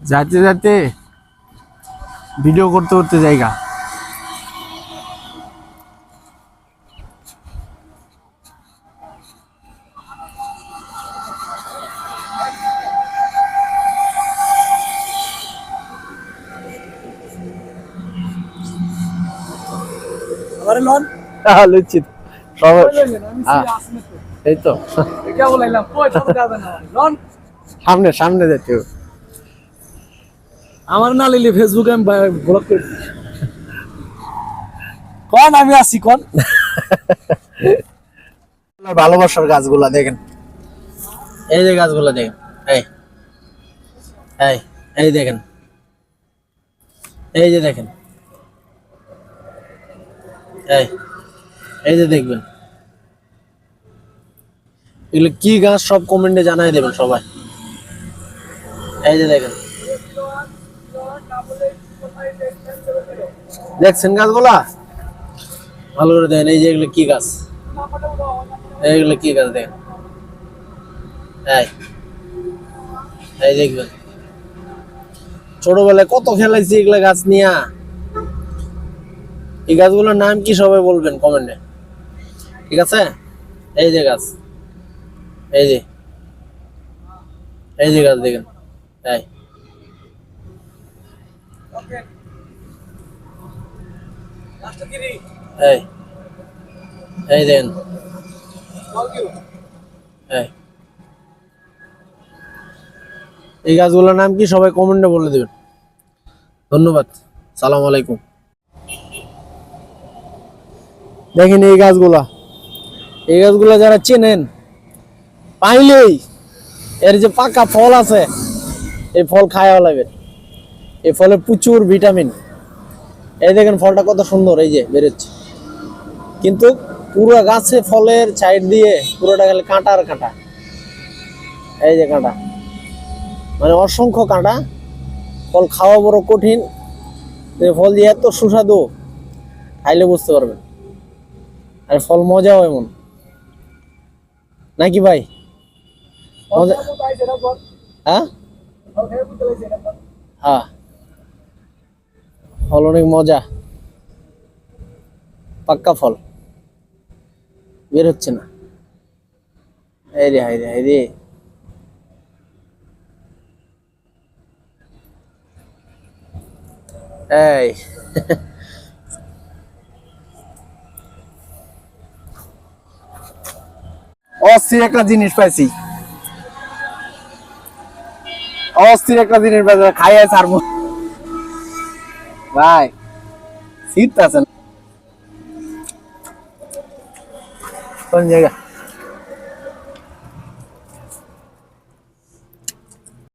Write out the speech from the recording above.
যাতে যাতে ভিডিও করতে করতে জায়গা। লুচি হ্যাঁ, এই তো। কে বলাইলাম? কই দেবে না সামনে সামনে যেতে আমার না লিলি ফেসবুকে আমি ব্লক করে। কোন আমি আছি কোন? ভালোবাসার গাছগুলা দেখেন। এই যে গাছগুলা দেখেন এই এই এই দেখেন এই যে দেখেন এই এই যে দেখবেন। এগুলো কি গাছ সব কমেন্টে জানাই দেবেন সবাই। এই যে দেখেন। দেখছেন গাছগুলা? ভালো করে দেখেন, এই যে এগুলো কি গাছ? এইগুলো কি গাছ দেখেন? এই দেখবেন ছোটবেলায় কত খেলাইছি এগুলা গাছ নিয়া। এই গাছগুলোর নাম কি সবাই বলবেন কমেন্টে ঠিক আছে? এই যে গাছ। এই যে। এই যে গাছ দেখেন। এই। এই এই। এই গাছগুলোর নাম কি? সবাই কমেন্টে বলে দেবেন। ধন্যবাদ। সালাম আলাইকুম। দেখেন এই গাছগুলা। এই গাছগুলা যারা চেনেন পাইলেই এর যে পাকা ফল আছে এই ফল খাওয়া লাগবে এই ফলে প্রচুর ভিটামিন। এই দেখেন ফলটা কত সুন্দর এই যে বেরোচ্ছে। কিন্তু পুরো গাছে ফলের সাইড দিয়ে পুরোটা গেলে কাঁটা আর কাঁটা। এই যে কাঁটা। মানে অসংখ্য কাঁটা। ফল খাওয়া বড় কঠিন। ফল দিয়ে এত সুস্বাদু। খাইলে বুঝতে পারবেন। আর ফল মজাও এমন। নাকি ভাই? মজা হ্যাঁ? হ্যাঁ। ফল অনেক মজা। পাক্কা ফল। বের হচ্ছে না। এই রে, এই অস্থির একটা জিনিস পাইছি। অস্থির একটা দিনের বাজার খাইয়া ছাড়বো ভাই শীত আছে? কোন জায়গা